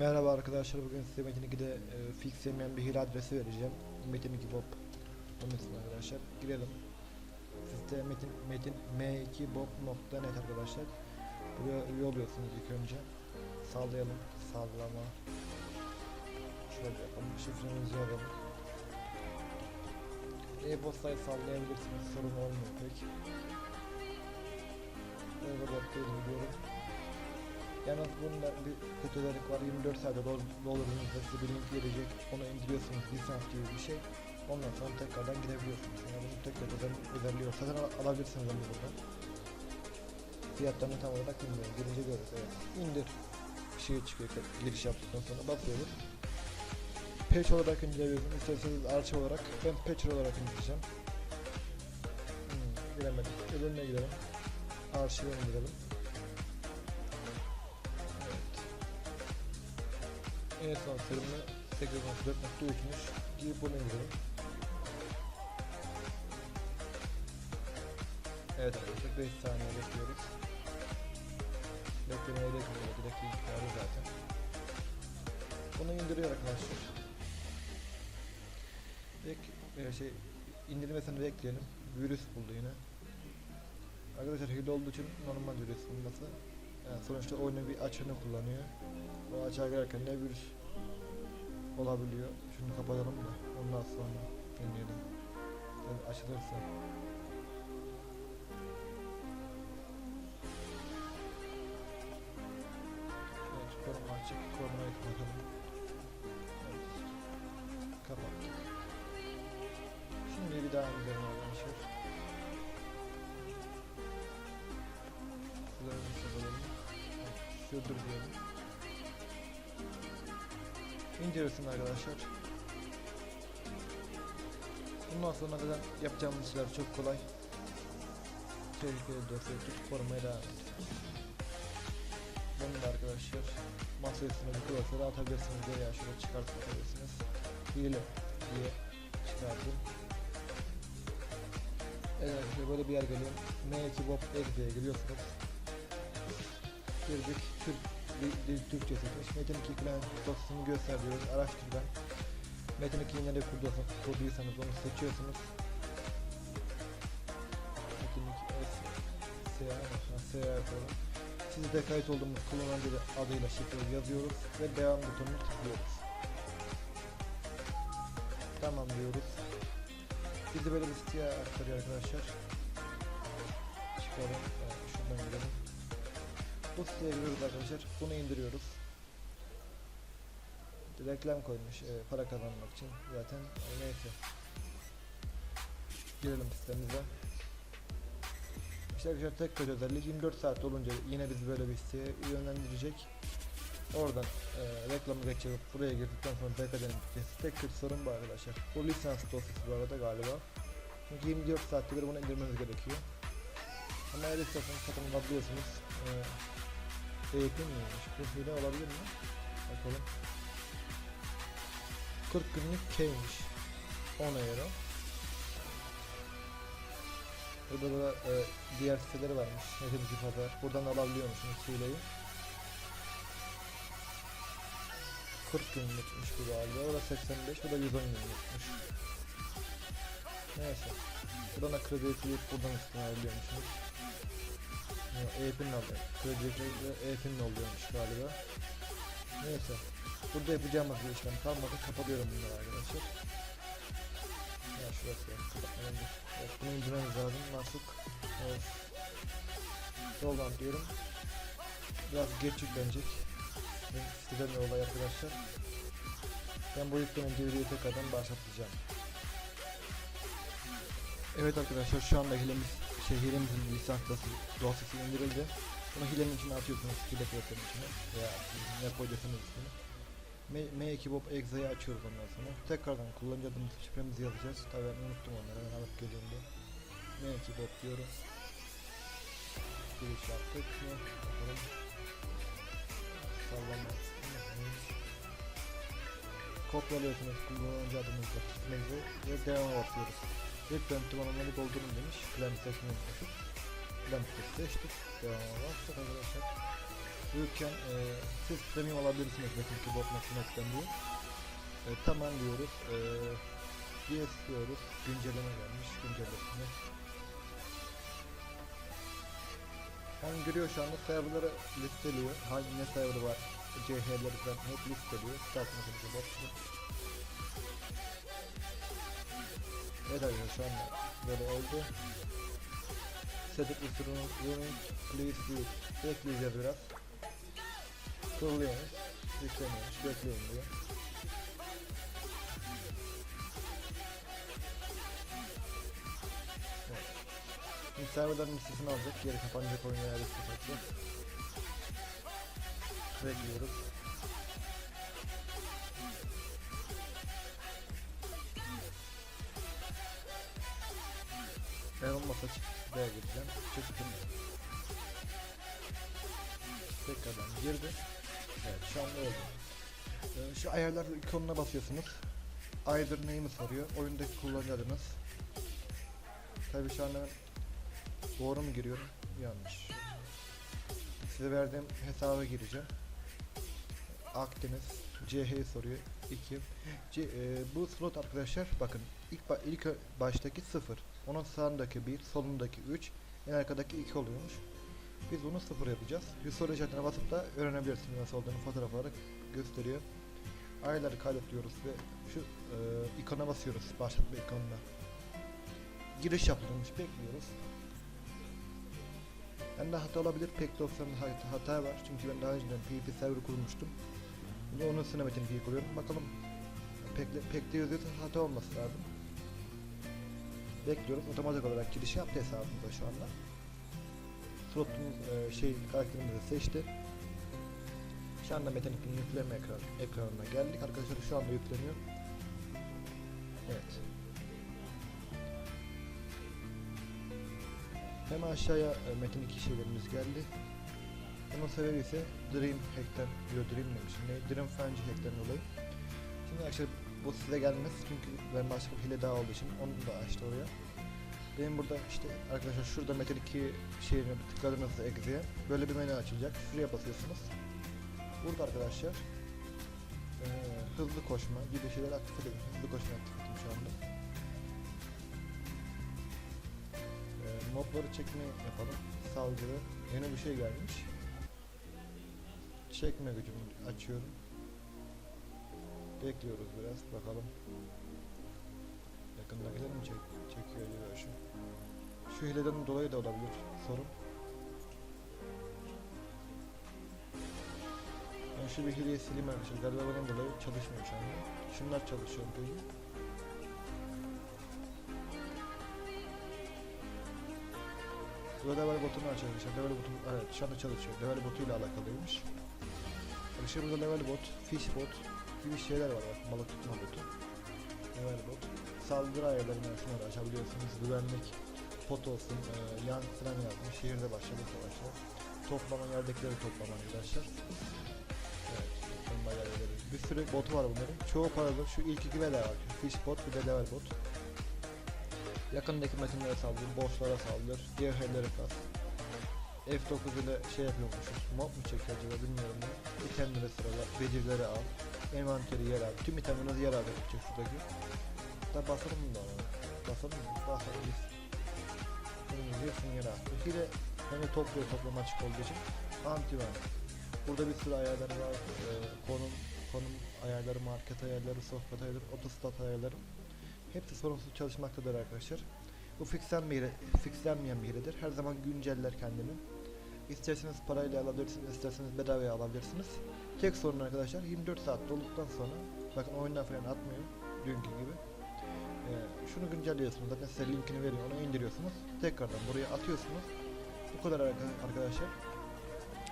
Merhaba arkadaşlar bugün size Metin 2'de e, fixlemeyen bir hile adresi vereceğim. Metin 2 Bob. İçin arkadaşlar girelim. Sizde Metin Metin m2bob.net arkadaşlar. Buraya üye oluyorsunuz ilk önce. Sağlayalım. Sağlama. Şöyle yapalım. Şifrenizi yazalım. E-postayı sallayabilirsiniz. Sorun olmuyor pek. Böyle bakıyorum. Yalnız bunda bir kötü özellik var. 24 saatte dol dolarınızda size bir link gelecek. Onu indiriyorsunuz lisans gibi bir şey. Ondan sonra tekrardan girebiliyorsunuz. Yani bunun tek tek özel özelliği yok. Satın al alabilirsiniz onu buradan. Fiyatlarını tam olarak bilmiyorum. Girince görürüz. Evet. İndir. Bir şey çıkıyor giriş yaptıktan sonra basıyoruz. Patch olarak indiriyorum. İsterseniz arşiv olarak. Ben patcher olarak indireceğim. Hmm, giremedim. Öbürüne girelim. Arşive indirelim. En sürümü 8.4.3'müş. Gidip bunu indirelim. Evet arkadaşlar 5 saniye bekliyoruz. Beklemeye bekliyor. Direkt yüklerdi zaten. Bunu indiriyor arkadaşlar. Bek e, şey indirmesini bekleyelim. Virüs buldu yine. Arkadaşlar hile olduğu için normal virüs bulması. Yani sonuçta oyunun bir açığını kullanıyor. O açığa girerken de virüs olabiliyor. Şunu kapatalım da ondan sonra deneyelim. Yani açılırsa. Evet, koruma açık. Korumayı kapatalım. Evet. Kapattık. Şimdi bir daha gidelim arkadaşlar. Sürdür diyelim. İncelesin arkadaşlar. Bundan sonra zaten yapacağımız işler çok kolay. Tehlikeli dosya tutup korumaya devam et. Bunu da arkadaşlar masa üstüne bir klasörü atabilirsiniz veya şurada çıkartıp atabilirsiniz. Hile diye çıkardım. Evet böyle bir yer geliyor. M2 Bob Exe'ye giriyorsunuz. Girdik. Türk dil, dil Türkçe seçmiş. Metin 2 plan dosyasını göster diyoruz. Araştırdan. Metin 2'yi nereye kurduysanız, onu seçiyorsunuz. Metin 2 S SEA yapalım. Sizde kayıt olduğumuz kullanıcı adıyla şifreyi yazıyoruz ve devam butonunu tıklıyoruz. Tamam diyoruz. Bizi böyle bir siteye aktarıyor arkadaşlar. Bu siteye giriyoruz arkadaşlar. Bunu indiriyoruz. Reklam koymuş e, para kazanmak için zaten e, neyse. Girelim sitemize. İşte arkadaşlar tek kötü özellik 24 saat olunca yine bizi böyle bir siteye yönlendirecek. Oradan e, reklamı geçirip buraya girdikten sonra BK'den gideceğiz. Tek kötü sorun bu arkadaşlar. Bu lisans dosyası bu arada galiba. Çünkü 24 saatte bir bunu indirmemiz gerekiyor. Ama eğer isterseniz satın alabiliyorsunuz. E, Eğitim miymiş? Bu hile olabilir mi? Bakalım. 40 günlük K'ymiş. 10 euro. Burada da e, diğer siteleri varmış. Netimci pazar. Buradan alabiliyormuşsunuz hileyi. 40 günlükmüş bu galiba. O da 85, bu da 110 günlükmüş. Neyse. Buradan da kredi ödeyip buradan üstüne alabiliyormuşsunuz. E-Pin'le alıyor. Kredi ve E-Pin'le oluyormuş galiba. Neyse. Burada yapacağımız bir işlem kalmadı. Kapatıyorum bunları arkadaşlar. Ya şurası ya. Kapatmadan dur. Evet, bunu indirmemiz lazım. Nasıl? Evet. Yoldan diyorum. Biraz geç yüklenecek. Benim siteden olay arkadaşlar. Ben bu yüklenince videoyu tekrardan başlatacağım. Evet arkadaşlar şu anda hilemiz şey hilemizin lisans dosyası, indirildi. Bunu hilenin içine atıyorsunuz hile kıyafetinin içine veya ne koyacaksanız üstüne. M- M2 Bob Exe'yi açıyoruz ondan sonra. Tekrardan kullanıcı adımızı şifremizi yazacağız. Tabii ben unuttum onları hemen alıp geliyorum diye. M2 Bob diyoruz. Giriş yaptık. Bakalım. Sallama. Kopyalıyorsunuz kullanıcı adımızla şifremizi ve devam basıyoruz. İlk döntü bana doldurun demiş. Plan seçmeyi seçip. Plan seçtik. Devamına bastık arkadaşlar. Uyurken e, siz premium alabilirsiniz Metin 2 bot.net'ten diye. E, tamam diyoruz. E, yes diyoruz. Güncelleme gelmiş. Güncellesin. Hem görüyor şu anda serverları listeliyor. Hangi ne server var, CH'leri falan hep listeliyor. Start Metin 2 bot. Evet arkadaşlar şu anda böyle oldu. Setup is running, please wait. Bekleyeceğiz biraz. Kuruluyormuş. Yükleniyormuş. Bekleyin diyor. Şimdi serverların listesini alacak. Geri kapanacak oyun satacak. Bekliyoruz. Ben olmasa B'ye gireceğim. Çıktım. Tekrardan girdi. Evet şu anda oldu. Ee, şu ayarlar ikonuna basıyorsunuz. Either name'i soruyor. Oyundaki kullanıcı adınız. Tabi şu anda doğru mu giriyorum? Yanlış. Size verdiğim hesaba gireceğim. Akdeniz CH'yi soruyor. 2. C, e, bu slot arkadaşlar bakın ilk ilk baştaki 0. Onun sağındaki 1, solundaki 3, en arkadaki 2 oluyormuş. Biz bunu 0 yapacağız. Bir soru işaretine basıp da öğrenebilirsiniz nasıl olduğunu fotoğraf olarak gösteriyor. Ayları kaydediyoruz ve şu e, ikona basıyoruz. Başlatma ikonuna. Giriş yapılmış bekliyoruz. Bende hata olabilir. Pek 90'da hat- hata var. Çünkü ben daha önceden PvP server kurmuştum. Şimdi onun üstüne Metin 2'yi kuruyorum. Bakalım pek, pek de hata olması lazım. Bekliyoruz. Otomatik olarak giriş yaptı hesabımıza şu anda. Slotumuz e, şey karakterimizi seçti. Şu anda Metin 2'nin yükleme ekran, ekranına geldik. Arkadaşlar şu anda yükleniyor. Evet. Hemen aşağıya e, Metin 2 şeylerimiz geldi. Bunun sebebi ise Dream Hack'ten, diyor Dream demişim. Ne? Dream Frenzy Hack'ten dolayı. Şimdi arkadaşlar bu size gelmez çünkü ben başka bir hile daha olduğu için onu da açtı oraya. Benim burada işte arkadaşlar şurada Metin 2 şeyine tıkladığınızda exe'ye böyle bir menü açılacak. Şuraya basıyorsunuz. Burada arkadaşlar eee, hızlı koşma gibi şeyler aktif edin. Hızlı koşma aktif ettim şu anda. Eee, mobları çekme yapalım. Saldırı. Yeni bir şey gelmiş. Çekme gücümü açıyorum. Bekliyoruz biraz bakalım. Yakındakiler mi çek çekiyor diyor şu. Şu hileden dolayı da olabilir sorun. Ben şu bir hileyi sileyim arkadaşlar. Galiba bundan dolayı çalışmıyor şu anda. Şunlar çalışıyor peki. Level botunu açalım. Level botu evet şu anda çalışıyor. Level botuyla alakalıymış. Arkadaşlar burada level bot, fish bot gibi şeyler var. Bak, balık tutma botu. Level bot. Saldırı ayarlarından şunları açabiliyorsunuz. Güvenlik, pot olsun, e, yan fren yazmış. Şehirde başladı savaşlar. Toplama yerdekileri toplama arkadaşlar. Evet, ileri. Bir sürü botu var bunların. Çoğu paralı. Şu ilk iki vela var. Fish bot bir de level bot. Yakındaki metinlere saldır, bosslara saldır, diğer hellere kas. F9 ile şey yapıyormuşuz. Mob mu çekiyor acaba bilmiyorum ben. İtemleri sırala, becerileri al. Envanteri yer al. Tüm itemlerinizi yer al yapacak şuradaki. Da basalım da ona? Basalım mı? Basalım biz. Bunu yazıyorsun yer al. İkiyle hani topluyor toplama açık olduğu için. Anti var. Burada bir sürü ayarları var. Ee, konum, konum ayarları, market ayarları, sohbet ayarları, otostat ayarları. Hepsi sorunsuz çalışmaktadır arkadaşlar. Bu fixlenmeyen bir hiledir. Her zaman günceller kendini. İsterseniz parayla alabilirsiniz, isterseniz bedavaya alabilirsiniz. Tek sorun arkadaşlar 24 saat dolduktan sonra bakın oyundan falan atmıyor dünkü gibi. Ee, şunu güncelliyorsunuz. Zaten size linkini veriyor. Onu indiriyorsunuz. Tekrardan buraya atıyorsunuz. Bu kadar arka- arkadaşlar.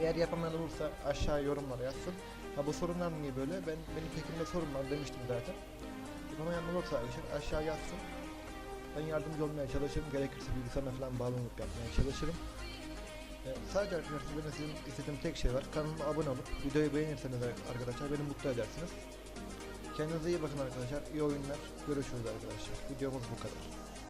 Eğer yapamayan olursa aşağı yorumlara yazsın. Ha bu sorunlar niye böyle? Ben benim tekimde sorun var demiştim zaten. Yapamayan olursa arkadaşlar aşağı yazsın. Ben yardımcı olmaya çalışırım. Gerekirse bilgisayarına falan bağlanıp yapmaya çalışırım. Sadece arkadaşlar benim sizin istediğim tek şey var. Kanalıma abone olup videoyu beğenirseniz arkadaşlar beni mutlu edersiniz. Kendinize iyi bakın arkadaşlar. İyi oyunlar. Görüşürüz arkadaşlar. Videomuz bu kadar.